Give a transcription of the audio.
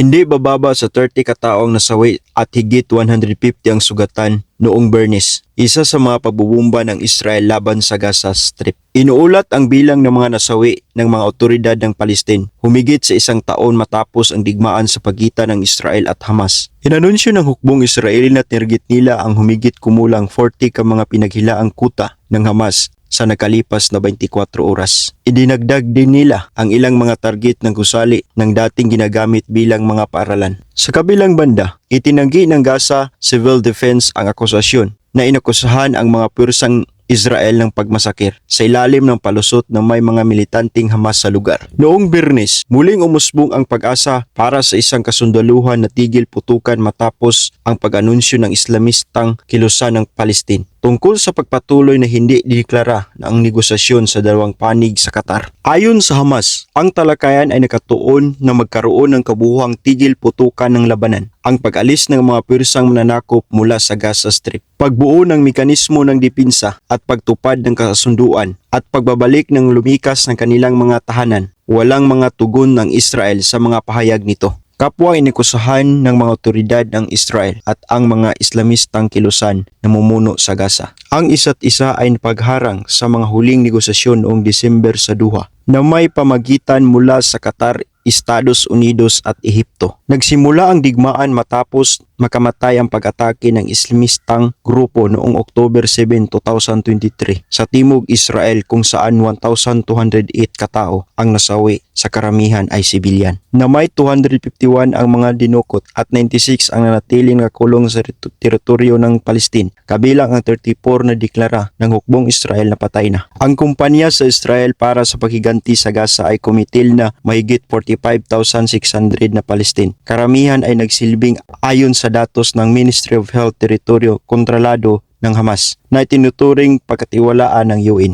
Hindi bababa sa 30 kataong nasawi at higit 150 ang sugatan noong Bernis, isa sa mga pagbubumba ng Israel laban sa Gaza Strip. Inuulat ang bilang ng mga nasawi ng mga otoridad ng Palestine, humigit sa isang taon matapos ang digmaan sa pagitan ng Israel at Hamas. Inanunsyo ng hukbong Israeli na tinarget nila ang humigit kumulang 40 ka mga pinaghilaang kuta ng Hamas sa nakalipas na 24 oras. Idinagdag din nila ang ilang mga target ng gusali ng dating ginagamit bilang mga paaralan. Sa kabilang banda, itinanggi ng Gaza Civil Defense ang akusasyon na inakusahan ang mga puwersang Israel ng pagmasakir sa ilalim ng palusot ng may mga militanteng Hamas sa lugar. Noong Birnes, muling umusbong ang pag-asa para sa isang kasundaluhan na tigil putukan matapos ang pag-anunsyo ng Islamistang kilusan ng Palestine tungkol sa pagpatuloy na hindi dideklara na ang negosasyon sa dalawang panig sa Qatar. Ayon sa Hamas, ang talakayan ay nakatuon na magkaroon ng kabuhuang tigil putukan ng labanan, ang pag-alis ng mga puwersang mananakop mula sa Gaza Strip, pagbuo ng mekanismo ng dipinsa at pagtupad ng kasunduan at pagbabalik ng lumikas ng kanilang mga tahanan. Walang mga tugon ng Israel sa mga pahayag nito kapwa inikusahan ng mga otoridad ng Israel at ang mga Islamistang kilusan na mumuno sa Gaza. Ang isa't isa ay pagharang sa mga huling negosasyon noong Desember sa Doha na may pamagitan mula sa Qatar, Estados Unidos at Ehipto. Nagsimula ang digmaan matapos makamatay ang pag-atake ng Islamistang grupo noong October 7, 2023 sa Timog Israel kung saan 1,208 katao ang nasawi sa karamihan ay sibilyan. Na may 251 ang mga dinukot at 96 ang nanatiling nakulong sa teritor- teritoryo ng Palestine, kabilang ang 34 na deklara ng hukbong Israel na patay na. Ang kumpanya sa Israel para sa paghiganti sa Gaza ay kumitil na mahigit 45,600 na Palestine. Karamihan ay nagsilbing ayon sa datos ng Ministry of Health teritoryo kontrolado ng Hamas na itinuturing pagkatiwalaan ng UN.